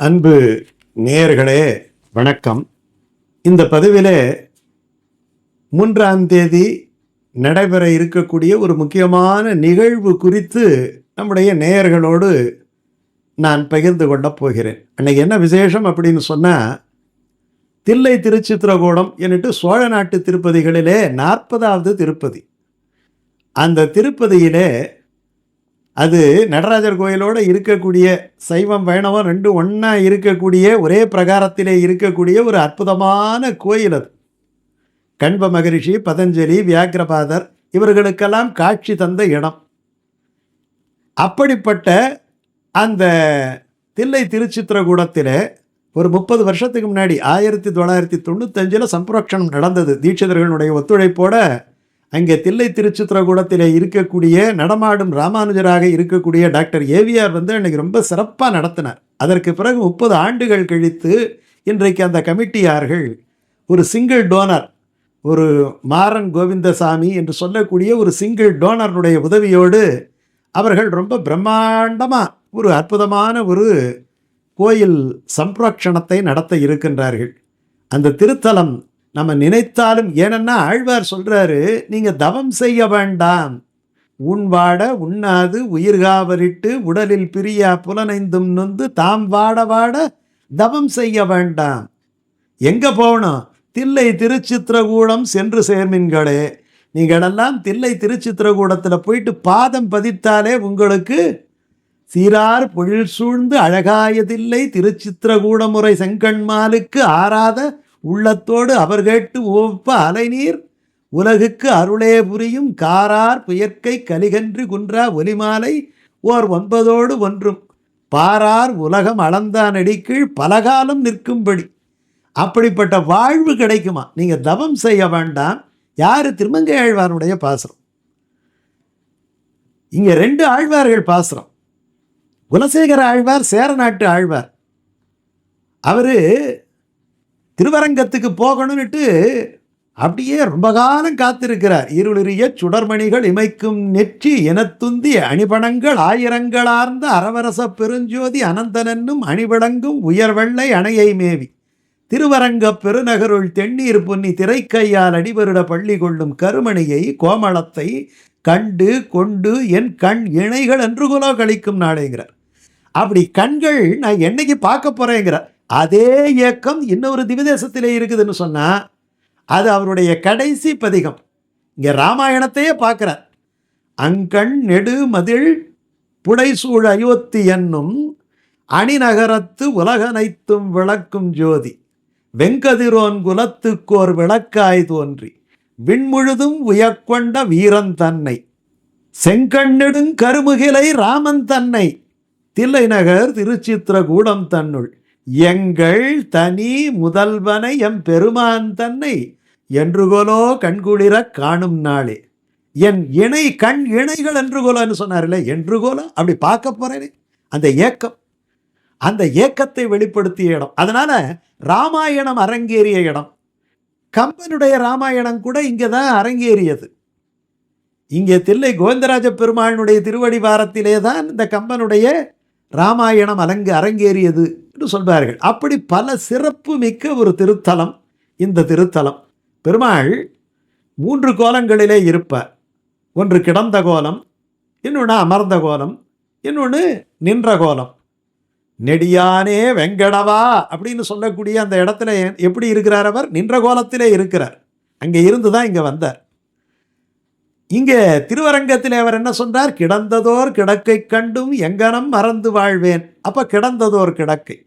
அன்பு நேயர்களே வணக்கம். இந்த பதிவிலே மூன்றாம் தேதி நடைபெற இருக்கக்கூடிய ஒரு முக்கியமான நிகழ்வு குறித்து நம்முடைய நேயர்களோடு நான் பகிர்ந்து கொள்ளப் போகிறேன். அன்னைக்கு என்ன விசேஷம் அப்படின்னு சொன்னால் தில்லை திருச்சித்திரகூடம் என்னட்டு சோழ நாட்டு திருப்பதிகளிலே நாற்பதாவது திருப்பதி. அந்த திருப்பதியிலே அது நடராஜர் கோயிலோடு இருக்கக்கூடிய சைவம் வைணவம் ரெண்டும் ஒன்றா இருக்கக்கூடிய ஒரே பிரகாரத்திலே இருக்கக்கூடிய ஒரு அற்புதமான கோயில் அது. கண்ப மகரிஷி பதஞ்சலி வியாக்கிரபாதர் இவர்களுக்கெல்லாம் காட்சி தந்த இடம். அப்படிப்பட்ட அந்த தில்லை திருச்சித்திரகூடத்தில் ஒரு முப்பது வருஷத்துக்கு முன்னாடி ஆயிரத்தி தொள்ளாயிரத்தி தொண்ணூத்தஞ்சில் சம்புரக்ஷணம் நடந்தது. தீட்சிதர்களுடைய ஒத்துழைப்போட அங்கே தில்லை திருச்சித்திரகூடத்தில் இருக்கக்கூடிய நடமாடும் ராமானுஜராக இருக்கக்கூடிய டாக்டர் ஏவிஆர் வந்து அன்றைக்கி ரொம்ப சிறப்பாக நடத்தினார். அதற்கு பிறகு முப்பது ஆண்டுகள் கழித்து இன்றைக்கு அந்த கமிட்டியார்கள் ஒரு சிங்கிள் டோனர் ஒரு மாறன் கோவிந்தசாமி என்று சொல்லக்கூடிய ஒரு சிங்கிள் டோனருடைய உதவியோடு அவர்கள் ரொம்ப பிரம்மாண்டமாக ஒரு அற்புதமான ஒரு கோயில் சம்ப்ரோக்ஷணத்தை நடத்த இருக்கின்றார்கள். அந்த திருத்தலம் நம்ம நினைத்தாலும் ஏனென்னா ஆழ்வார் சொல்கிறாரு நீங்கள் தவம் செய்ய வேண்டாம். உண்வாட உண்ணாது உயிர்காவலிட்டு உடலில் பிரியா புலனைந்தும் நொந்து தாம் வாட வாட தவம் செய்ய வேண்டாம். எங்கே போகணும்? தில்லை திருச்சித்திரகூடம் சென்று சேர்மின்களே. நீங்களெல்லாம் தில்லை திருச்சித்திரகூடத்தில் போயிட்டு பாதம் பதித்தாலே உங்களுக்கு சீரார் பொழில் சூழ்ந்து அழகாயதில்லை திருச்சித்திரகூடமுறை செங்கண்மாலுக்கு ஆறாத உள்ளத்தோடு அவர் கேட்டு ஓப்ப அலைநீர் உலகுக்கு அருளே புரியும் காரார் புயற்கை கலிகன்று குன்றா ஒலிமாலை ஓர் ஒன்பதோடு ஒன்றும். பாரார் உலகம் அளந்தான் அடிக்கீழ் பலகாலம் நிற்கும்படி. அப்படிப்பட்ட வாழ்வு கிடைக்குமா? நீங்கள் தவம் செய்ய வேண்டாம். யார் திருமங்கை ஆழ்வாருடைய பாசுரம்? இங்கே ரெண்டு ஆழ்வார்கள் பாசுரம். குலசேகர ஆழ்வார் சேரநாட்டு ஆழ்வார். அவர் திருவரங்கத்துக்கு போகணும்னுட்டு அப்படியே ரொம்ப காலம் காத்திருக்கிறார். இருளிரிய சுடர்மணிகள் இமைக்கும் நெற்றி எனத்துந்தி அணிபணங்கள் ஆயிரங்களார்ந்த அரவரச பெருஞ்சோதி அனந்தனன்னும் அணிபடங்கும் உயர்வெள்ளை அணையை மேவி. திருவரங்க பெருநகருள் தென்னீர் பொன்னி திரைக்கையால் அடிவருட பள்ளி கொள்ளும் கருமணியை கோமளத்தை கண்டு கொண்டு என் கண் இணைகள் என்று குலோ கழிக்கும் நாடேங்கிறார் அப்படி கண்கள் நான் என்னைக்கு பார்க்க போகிறேங்கிற அதே இயக்கம் இன்னொரு திவிதேசத்திலே இருக்குதுன்னு சொன்னால் அது அவருடைய கடைசி பதிகம். இங்கே ராமாயணத்தையே பார்க்குறார். அங்கண் நெடு மதில் புடைசூழ் அயோத்தி என்னும் அணிநகரத்து உலகனைத்தும் விளக்கும் ஜோதி. வெங்கதிரோன் குலத்துக்கோர் விளக்காய் தோன்றி விண்முழுதும் உயக்கொண்ட வீரன் தன்னை. செங்கண்ணெடுங் கருமுகிலை ராமன் தன்னை. தில்லை நகர் திருச்சித்திரகூடம் தன்னுள் எங்கள் தனி முதல்வனை எம் பெருமான் தன்னை என்றுகோலோ கண்குளிர காணும் நாளே. என் இணை கண் இணைகள் என்றுகோலோன்னு சொன்னார்ல என்றுகோலோ? அப்படி பார்க்க போறேனே. அந்த ஏக்கம் அந்த ஏக்கத்தை வெளிப்படுத்திய இடம். அதனால ராமாயணம் அரங்கேறிய இடம். கம்பனுடைய ராமாயணம் கூட இங்கே தான் அரங்கேறியது. இங்கே தில்லை கோவிந்தராஜ பெருமாளினுடைய திருவடி வாரத்திலே தான் இந்த கம்பனுடைய ராமாயணம் அலங்கு அரங்கேறியது என்று சொல்வார்கள். அப்படி பல சிறப்பு மிக்க ஒரு திருத்தலம் இந்த திருத்தலம். பெருமாள் மூன்று கோலங்களிலே இருப்பார். ஒன்று கிடந்த கோலம் இன்னொன்று அமர்ந்த கோலம் இன்னொன்று நின்ற கோலம். நெடியானே வெங்கடவா அப்படின்னு சொல்லக்கூடிய அந்த இடத்துல எப்படி இருக்கிறார் அவர்? நின்ற கோலத்திலே இருக்கிறார். அங்கே இருந்து தான் இங்கே வந்தார். இங்கே திருவரங்கத்தில் அவர் என்ன சொன்னார்? கிடந்ததோர் கிடக்கை கண்டும் எங்கனம் மறந்து வாழ்வேன். அப்போ கிடந்ததோர் கிடக்கை.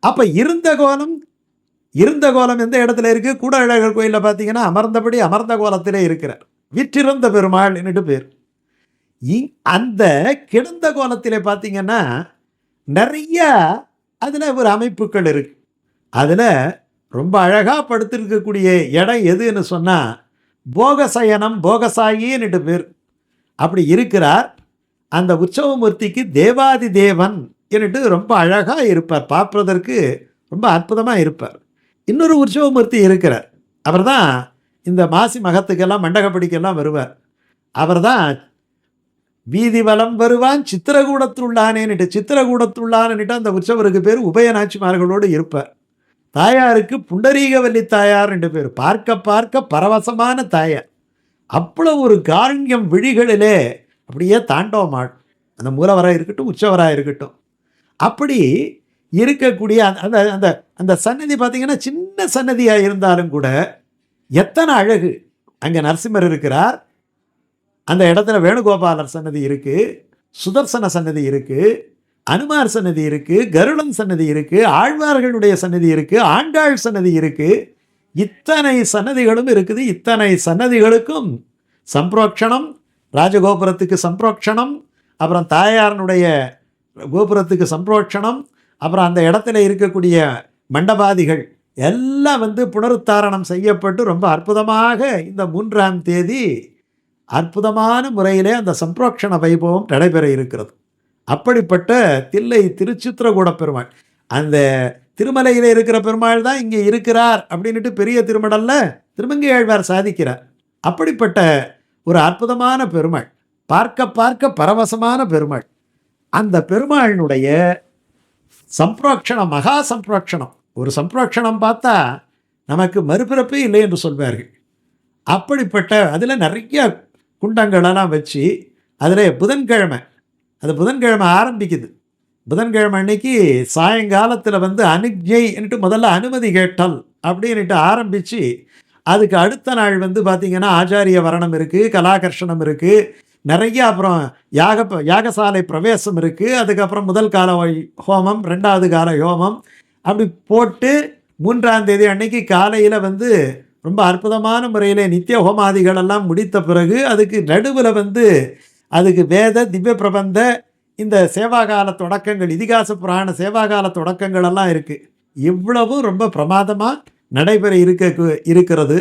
அப்போ இருந்த கோலம் இருந்த கோலம் எந்த இடத்துல இருக்குது கூட அழகர் கோயிலில் பார்த்தீங்கன்னா அமர்ந்தபடி அமர்ந்த கோலத்திலே இருக்கிறார். விற்றிருந்த பெருமாள் என்னட்டு பேர். இ- அந்த கிடந்த கோலத்திலே பார்த்தீங்கன்னா நிறைய அதில் ஒரு அமைப்புகள் இருக்கு. அதில் ரொம்ப அழகாக படுத்திருக்கக்கூடிய இடம் எதுன்னு சொன்னால் போகசயனம் போகசாயின்னுட்டு பேர். அப்படி இருக்கிறார். அந்த உற்சவமூர்த்திக்கு தேவாதி தேவன் என்னட்டு ரொம்ப அழகாக இருப்பார். பார்ப்பதற்கு ரொம்ப அற்புதமாக இருப்பார். இன்னொரு உற்சவமூர்த்தி இருக்கிறார். அவர் தான் இந்த மாசி மகத்துக்கெல்லாம் மண்டகப்படிக்கெல்லாம் வருவார். அவர் தான் வீதி வலம் வருவான் சித்திரகூடத்துள்ளானேன்னுட்டு சித்திரகூடத்துள்ளான்னுட்டு அந்த உற்சவருக்கு பேர் உபயநாச்சிமார்களோடு இருப்பார். தாயாருக்கு புண்டரீகவல்லி தாயார் ரெண்டு பேர். பார்க்க பார்க்க பரவசமான தாயார். அவ்வளோ ஒரு காரண்யம் விழிகளிலே அப்படியே தாண்டவமாள். அந்த மூலவராக இருக்கட்டும் உற்சவராக இருக்கட்டும். அப்படி இருக்கக்கூடிய அந்த- அந்த அந்த அந்த சன்னதி பார்த்தீங்கன்னா சின்ன சன்னதியாக இருந்தாலும் கூட எத்தனை அழகு. அங்கே நரசிம்மர் இருக்கிறார். அந்த இடத்துல வேணுகோபாலர் சன்னதி இருக்குது சுதர்சன சன்னதி இருக்குது அனுமார் சன்னதி இருக்குது கருடன் சன்னதி இருக்குது ஆழ்வார்களுடைய சன்னதி இருக்குது ஆண்டாள் சன்னதி இருக்குது இத்தனை சன்னதிகளும் இருக்குது. இத்தனை சன்னதிகளுக்கும் சம்பிரோக்ஷணம் ராஜகோபுரத்துக்கு சம்பிரோக்ஷணம் அப்புறம் தாயாரனுடைய கோபுரத்துக்கு சம்பிரோக்ஷணம் அப்புறம் அந்த இடத்துல இருக்கக்கூடிய மண்டபாதிகள் எல்லாம் வந்து புனருத்தாரணம் செய்யப்பட்டு ரொம்ப அற்புதமாக இந்த மூன்றாம் தேதி அற்புதமான முறையிலே அந்த சம்பிரோக்ஷண வைபவம் நடைபெற இருக்கிறது. அப்படிப்பட்ட தில்லை திருச்சித்திரகூட பெருமாள் அந்த திருமலையில் இருக்கிற பெருமாள் தான் இங்கே இருக்கிறார் அப்படின்னுட்டு பெரிய திருமடல்ல திருமங்கை ஆழ்வார் சாதிக்கிறார். அப்படிப்பட்ட ஒரு அற்புதமான பெருமாள் பார்க்க பார்க்க பரவசமான பெருமாள். அந்த பெருமாளினுடைய சம்பிரோக்ஷணம் மகா சம்பிரோக்ஷணம். ஒரு சம்பிரோக்ஷணம் பார்த்தா நமக்கு மறுபிறப்பே இல்லை என்று சொல்வார்கள். அப்படிப்பட்ட அதில் நிறைய குண்டங்களெல்லாம் வச்சு அதில் புதன்கிழமை அது புதன்கிழமை ஆரம்பிக்குது. புதன்கிழமை அன்னைக்கு சாயங்காலத்தில் வந்து அனுஜைன்ட்டு முதல்ல அனுமதி கேட்டல் அப்படின்ட்டு ஆரம்பித்து அதுக்கு அடுத்த நாள் வந்து பார்த்திங்கன்னா ஆச்சாரிய வரணம் இருக்குது கலாகர்ஷணம் இருக்குது நிறைய அப்புறம் யாக யாகசாலை பிரவேசம் இருக்குது அதுக்கப்புறம் முதல் கால ஹோமம் ரெண்டாவது கால ஹோமம் அப்படி போட்டு மூன்றாம் தேதி அன்னைக்கு காலையில் வந்து ரொம்ப அற்புதமான முறையில் நித்திய ஹோமாதிகள் எல்லாம் முடித்த பிறகு அதுக்கு நடுவில் வந்து அதுக்கு வேத திவ்ய பிரபந்த இந்த சேவாகால தொடக்கங்கள் இதிகாச புராண சேவாகால தொடக்கங்கள் எல்லாம் இருக்குது இவ்வளவும் ரொம்ப பிரமாதமாக நடைபெற இருக்க இருக்கிறது.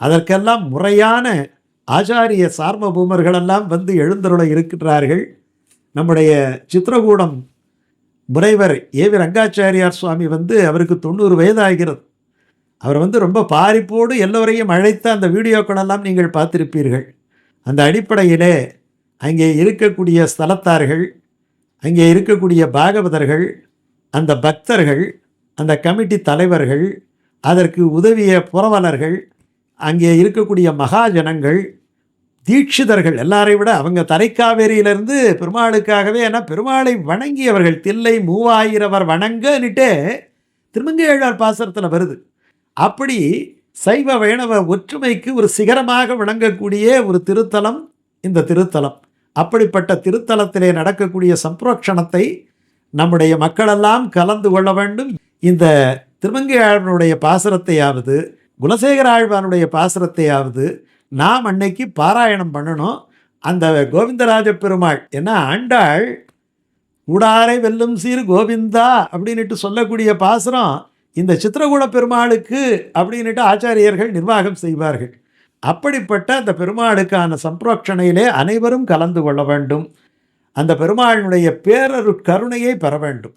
அதற்கெல்லாம் முறையான ஆச்சாரிய சார்மபூமர்களெல்லாம் வந்து எழுந்தருள இருக்கின்றார்கள். நம்முடைய சித்திரகூடம் ஏ ஏவி ரங்காச்சாரியார் சுவாமி வந்து அவருக்கு தொண்ணூறு வயதாகிறது. அவர் வந்து ரொம்ப பாரிப்போடு எல்லோரையும் அழைத்த அந்த வீடியோக்களெல்லாம் நீங்கள் பார்த்திருப்பீர்கள். அந்த அடிப்படையிலே அங்கே இருக்கக்கூடிய ஸ்தலத்தார்கள் அங்கே இருக்கக்கூடிய பாகவதர்கள் அந்த பக்தர்கள் அந்த கமிட்டி தலைவர்கள் அதற்கு உதவிய புறவலர்கள் அங்கே இருக்கக்கூடிய மகாஜனங்கள் தீட்சிதர்கள் எல்லாரை விட அவங்க தலைக்காவேரியிலிருந்து பெருமாளுக்காகவே ஏன்னா பெருமாளை வணங்கியவர்கள் தில்லை மூவாயிரவர் வணங்கன்னுட்டு திருமங்கையாழ்வார் பாசரத்தில் வருது. அப்படி சைவ வைணவ ஒற்றுமைக்கு ஒரு சிகரமாக விளங்கக்கூடிய ஒரு திருத்தலம் இந்த திருத்தலம். அப்படிப்பட்ட திருத்தலத்திலே நடக்கக்கூடிய சம்பரோக்ஷணத்தை நம்முடைய மக்களெல்லாம் கலந்து கொள்ள வேண்டும். இந்த திருமங்கை ஆழ்வனுடைய பாசுரத்தையாவது குலசேகர ஆழ்வானுடைய பாசுரத்தையாவது நாம் அன்னைக்கு பாராயணம் பண்ணணும். அந்த கோவிந்தராஜ பெருமாள் ஏன்னா ஆண்டாள்? கூடாரை வெல்லும் சீர் கோவிந்தா அப்படின்னுட்டு சொல்லக்கூடிய பாசுரம் இந்த சித்திரகூட பெருமாளுக்கு அப்படின்னுட்டு ஆச்சாரியர்கள் நிர்வாகம் செய்வார்கள். அப்படிப்பட்ட அந்த பெருமாளுக்கான சம்பிரோக்ஷணையிலே அனைவரும் கலந்து கொள்ள வேண்டும். அந்த பெருமாளினுடைய பேரரு கருணையை பெற வேண்டும்.